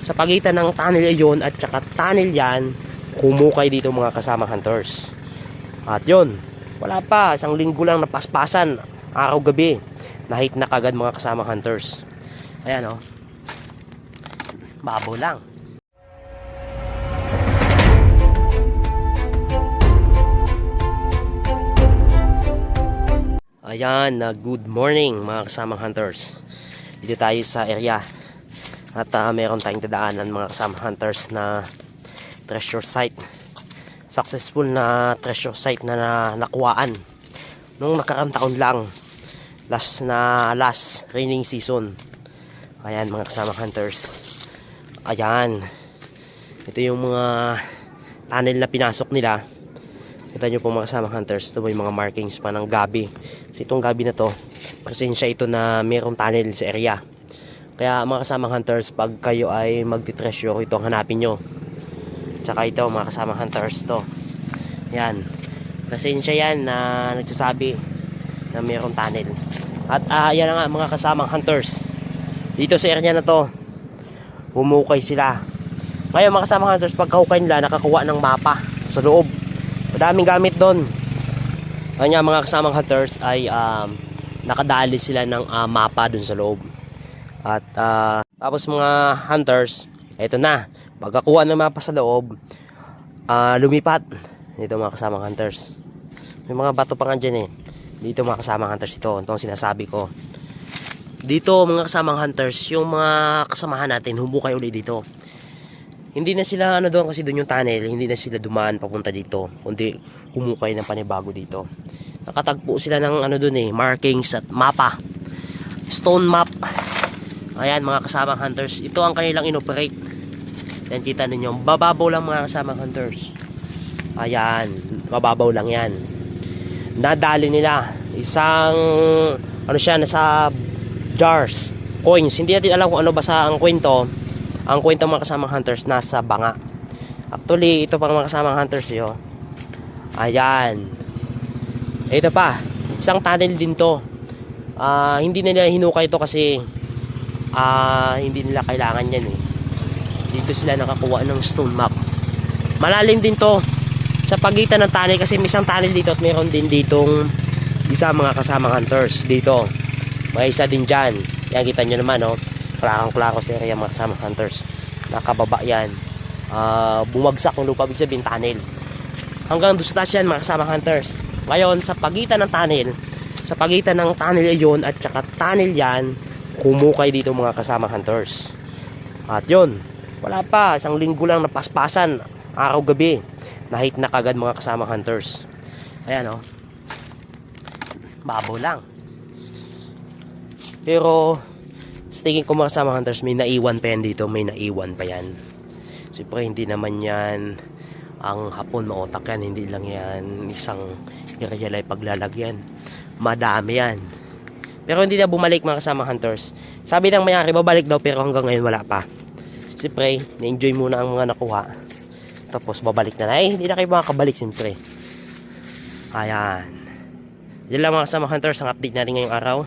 Sa pagitan ng tunnel yon at saka tunnel yan, kumukay dito mga kasama hunters. At yun, wala pa, isang linggo lang napaspasan, araw-gabi. Nahit na kagad mga kasama hunters. Ayan o. Babaw lang. Ayan, na good morning mga kasamang hunters. Dito tayo sa area. At ah, meron tayong dadaanan mga kasamang hunters na treasure site. Successful na treasure site na, na nakuhaan. Nung nakarang taon lang. Last na last raining season. Ayan mga kasamang hunters. Ayan. Ito yung mga tunnel na pinasok nila. Kita nyo po mga kasama hunters, ito po yung mga markings pa ng gabi. Kasi itong gabi na to, presensya ito na mayroong tunnel sa area. Kaya mga kasama hunters, pag kayo ay magti-treasure, ito ang hanapin nyo. Tsaka ito mga kasama hunters to. Yan. Presensya yan na nagsasabi na mayroong tunnel. At ah, yan nga mga kasamang hunters. Dito sa area na to, humukay sila. Ngayon mga kasamang hunters, pagkahukay nila, nakakuha ng mapa sa loob. Madaming gamit doon. Kanya mga kasamang hunters ay um, nakadali sila ng ah, mapa doon sa loob. At ah, tapos mga hunters, eto na. Pagkakuha ng mapa sa loob, ah, lumipat. Dito mga kasamang hunters. May mga bato pa nga dyan eh. Dito mga kasamang hunters ito. Ito ang sinasabi ko. Dito mga kasamang hunters, yung mga kasamahan natin, humukay ulit dito hindi na sila ano doon kasi doon yung tunnel, hindi na sila dumaan papunta dito, kundi humukay ng panibago dito. Nakatagpo sila ng ano doon eh, markings at mapa. Stone map. Ayan mga kasamang hunters, ito ang kanilang inoperate. Yan kita ninyo, bababaw lang mga kasamang hunters. Ayan, mababaw lang yan. Nadali nila isang ano siya nasa jars, coins. Hindi natin alam kung ano basa ang kwento ang kwento mga kasamang hunters nasa banga. Actually, ito pang mga kasamang hunters yo. Ayan. Ito pa, isang tunnel din to. Ah, hindi nila hinukay ito kasi ah, hindi nila kailangan yan eh. Dito sila nakakuha ng stone map. Malalim din to sa pagitan ng tunnel kasi may isang tunnel dito at mayroon din ditong isa mga kasamang hunters dito. May isa din dyan. Yan kita nyo naman oh klakang klako sa area mga kasama hunters nakababa yan Ah, bumagsak yung lupa ibig sabihin tunnel hanggang taas yan mga kasama hunters ngayon sa pagitan ng tunnel sa pagitan ng tunnel yun at saka tunnel yan kumukay dito mga kasama hunters at yun wala pa isang linggo lang napaspasan araw gabi nahit na kagad mga kasama hunters ayan o babaw lang pero sa tingin ko mga kasama hunters, may naiwan pa yan dito, may naiwan pa yan. Siyempre, hindi naman yan ang hapon maotak yan, hindi lang yan isang area ay paglalagyan. Madami yan. Pero hindi na bumalik mga kasama hunters. Sabi ng mayari, babalik daw pero hanggang ngayon wala pa. Siyempre, na-enjoy muna ang mga nakuha. Tapos babalik na na. Eh, hindi na kayo makakabalik siyempre. Ayan. Yan lang mga kasama hunters, ang update natin ngayong araw.